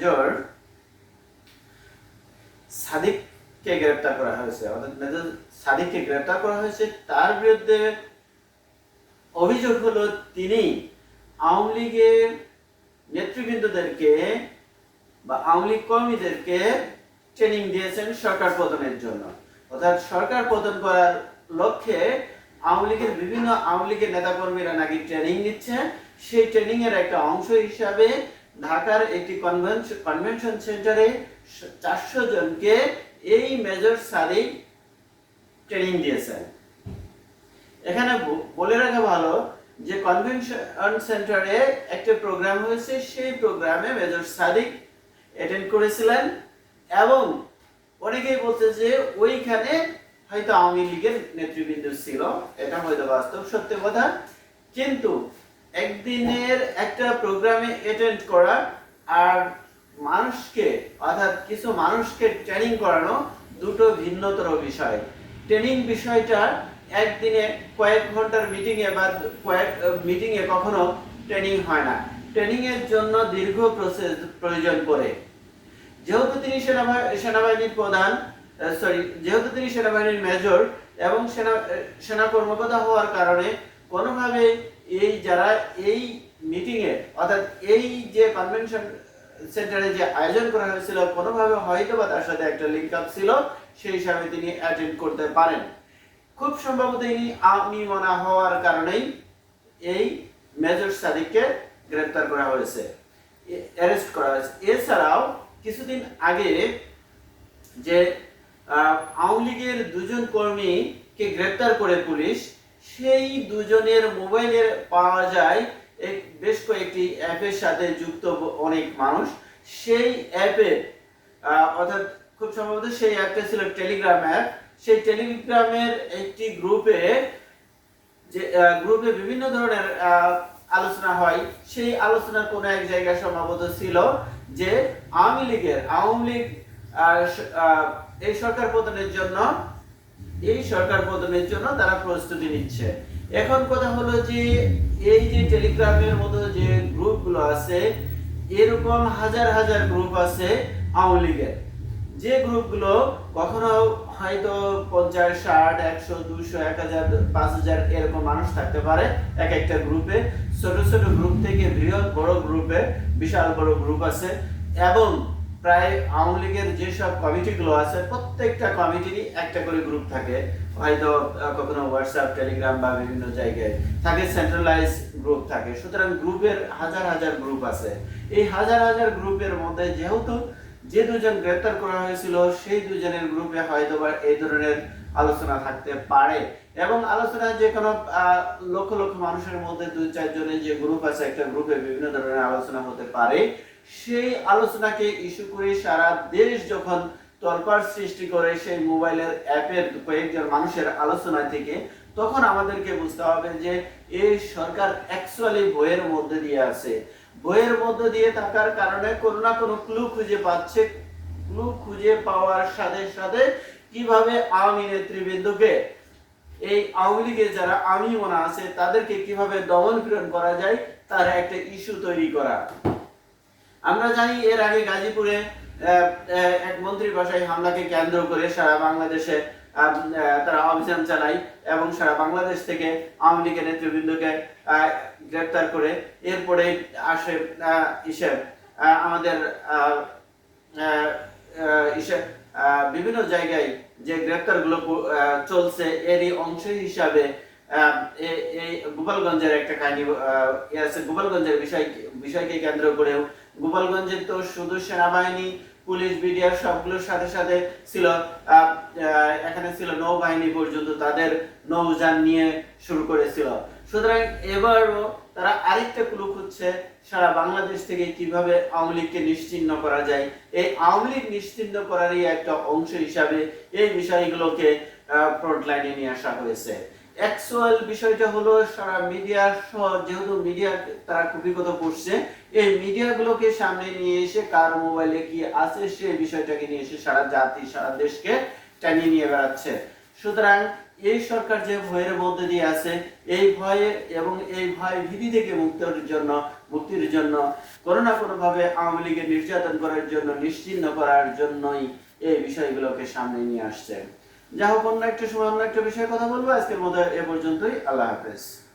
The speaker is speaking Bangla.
মেজর সাদিককে গ্রেপ্তার করা হয়েছে। অর্থাৎ মেজর সাদিককে গ্রেপ্তার করা হয়েছে। তার বিরুদ্ধে অভিযোগ হলো, তিনি আওয়ামী লীগের নেতৃবৃন্দদেরকে বা আওয়ামী লীগ কর্মীদেরকে ট্রেনিং দিয়েছেন সরকার পতনের জন্য। অর্থাৎ সরকার পতন করার লক্ষ্যে আওয়ামী লীগের বিভিন্ন আওয়ামী লীগের নেতাকর্মীরা নাকি ট্রেনিং নিচ্ছে। সেই ট্রেনিং এর একটা অংশ হিসাবে ঢাকার একটি কনভেনশন সেন্টারে চারশো জনকে এই মেজর সাদিক ট্রেনিং দিয়েছেন। এখানে বলে রাখা ভালো যে কনভেনশন সেন্টারে একটা প্রোগ্রাম হয়েছে, সেই প্রোগ্রামে মেজর সাদিক অ্যাটেন্ড করেছিলেন এবং অনেকেই বলছে যে ওইখানে হয়তো আওয়ামী লীগের নেতৃবৃন্দ ছিল, এটা হয়তো বাস্তব সত্য কথা। কিন্তু একদিনের একটা প্রোগ্রামে অ্যাটেন্ড করা আর মানুষকে, অর্থাৎ কিছু মানুষকে ট্রেনিং করানো দুটো ভিন্নতর বিষয়। ট্রেনিং বিষয়টা একদিনে কয়েক ঘণ্টার মিটিংয়ে বা কয়েক মিটিংয়ে কখনো ট্রেনিং হয় না। ট্রেনিং এর জন্য দীর্ঘ প্রসেস প্রয়োজন পড়ে। যেহেতু তিনি সেনাবাহিনী সেনাবাহিনীর প্রধান সরি যেহেতু তিনি সেনাবাহিনীর মেজর এবং সেনা সেনা কর্মকর্তা হওয়ার কারণে কোনোভাবে এই যারা এই মিটিংয়ে অর্থাৎ এই যে কনভেনশন সেন্টারে যে আয়োজন করা হয়েছিল, কোনোভাবে হয়তো বা তার সাথে একটা লিঙ্ক আপ ছিল, সেই হিসাবে তিনি অ্যাটেন্ড করতে পারেন। খুব সম্ভবত ইনি আমি মনা হওয়ার কারণেই এই মেজর সাদিককে গ্রেপ্তার করা হয়েছে অ্যারেস্ট করা হয়েছে। এছাড়াও কিছুদিন আগে যে আওয়ামী লীগের দুজন কর্মীকে গ্রেপ্তার করে পুলিশ সেই দুজনের মোবাইলে পাওয়া যায় বেশ কয়েকটি অ্যাপের সাথে যুক্ত অনেক মানুষ। সেই অ্যাপে অর্থাৎ খুব সম্ভবত সেই অ্যাপটা ছিল টেলিগ্রাম অ্যাপ। সেই টেলিগ্রামের একটি গ্রুপে যে গ্রুপে বিভিন্ন ধরনের আলোচনা হয়। সেই আলোচনার কোনো এক জায়গায় সম্ভবত ছিল যে আওয়ামী লীগের, আওয়ামী লীগ এই সরকার পতনের জন্য এই সরকার পতনের জন্য তারা প্রস্তুতি নিচ্ছে। এখন কথা হলো যে, এই যে টেলিগ্রামের মতো যে গ্রুপগুলো আছে, এরকম হাজার হাজার গ্রুপ আছে আওয়ামী লীগের। যে গ্রুপগুলো কখনো হয়তো পঞ্চাশ, ষাট, একশো, দুশো, এক হাজার, পাঁচ হাজার এরকম মানুষ থাকতে পারে এক একটা গ্রুপে। ছোট ছোট গ্রুপ থেকে বৃহৎ বড় গ্রুপে বিশাল বড় গ্রুপ আছে। এবং প্রায় আওয়ামী লীগের যেসব কমিটিগুলো আছে, প্রত্যেকটা কমিটিরই একটা করে গ্রুপ থাকে। হয়তো কখনো হোয়াটসঅ্যাপ টেলিগ্রাম বা বিভিন্ন জায়গায় থাকে সেন্ট্রালাইজ গ্রুপ থাকে। সুতরাং গ্রুপের হাজার হাজার গ্রুপ আছে। এই হাজার হাজার গ্রুপের মধ্যে যেহেতু যে দুজন গ্রেপ্তার করা হয়েছিল, সেই দুজনের গ্রুপে হয়তো বা এই ধরনের আলোচনা থাকতে পারে। এবং আলোচনা যে কোনো লক্ষ লক্ষ মানুষের মধ্যে দুই চারজনের যে গ্রুপ আছে, একটা গ্রুপে বিভিন্ন ধরনের আলোচনা হতে পারে। সেই আলোচনাকে ইস্যু করে সারা দেশ যখন তলপার সৃষ্টি করে সেই মোবাইলের অ্যাপের কয়েকজন মানুষের আলোচনা থেকে, তখন আমাদেরকে বুঝতে হবে যে এই সরকার অ্যাকচুয়ালি বইয়ের মধ্যে দিয়ে আছে। বইয়ের মধ্যে দিয়ে থাকার কারণে কোনো না কোনো ক্লু খুঁজে পাচ্ছে। ক্লু খুঁজে পাওয়ার সাথে সাথে কীভাবে আওয়ামী নেতৃবৃন্দকে, এই আওয়ামী লীগের যারা আমি মনে আছে, তাদেরকে কীভাবে দমন পীড়ন করা যায়, তার একটা ইস্যু তৈরি করা। আমরা জানি এর আগে গাজীপুরে এক মন্ত্রীর বাসায় হামলাকে কেন্দ্র করে সারা বাংলাদেশে তারা অভিযান চালায় এবং সারা বাংলাদেশ থেকে আওয়ামী লীগের নেতৃবৃন্দকে গ্রেপ্তার করে। এরপরে আসে ইসে আমাদের ইসে বিভিন্ন জায়গায় যে গ্রেপ্তারগুলো চলছে, এরই অংশ হিসাবে এই গোপালগঞ্জের একটা কাহিনী গোপালগঞ্জের বিষয়, বিষয়কে কেন্দ্র করেও গোপালগঞ্জের তো শুধু সেনাবাহিনী, পুলিশ, বিডিআর সবগুলোর সাথে সাথে ছিল এখানে ছিল নৌবাহিনী পর্যন্ত তাদের নৌযান নিয়ে শুরু করেছিল। সুতরাং এবারও তারা আরেকটা ক্লু খুঁজছে, সারা বাংলাদেশ থেকে কীভাবে আওয়ামী লীগকে নিশ্চিহ্ন করা যায়। এই আওয়ামী লীগ নিশ্চিহ্ন করারই একটা অংশ হিসাবে এই বিষয়গুলোকে ফ্রন্ট লাইনে নিয়ে আসা হয়েছে। অ্যাকচুয়াল বিষয়টা হলো সারা মিডিয়া যেহেতু মিডিয়া তারা কুপিগত করছে এই মিডিয়াগুলোকে সামনে নিয়ে এসে কার মোবাইলে কি আছে সেই বিষয়টাকে নিয়ে এসে সারা জাতি, সারা দেশকে টানিয়ে নিয়ে বেড়াচ্ছে। সুতরাং এই সরকার যে ভয়ের মধ্যে দিয়ে আছে, এই ভয়ে এবং এই ভয় ভীতি থেকে মুক্তির জন্য মুক্তির জন্য কোনো না কোনোভাবে আওয়ামী লীগের নির্যাতন করার জন্য নিশ্চিহ্ন করার জন্যই এই বিষয়গুলোকে সামনে নিয়ে আসছে। যা হোক, অন্য একটা সময় অন্য একটা বিষয়ে কথা বলব। আজকের মতো এ পর্যন্তই। আল্লাহ হাফেজ।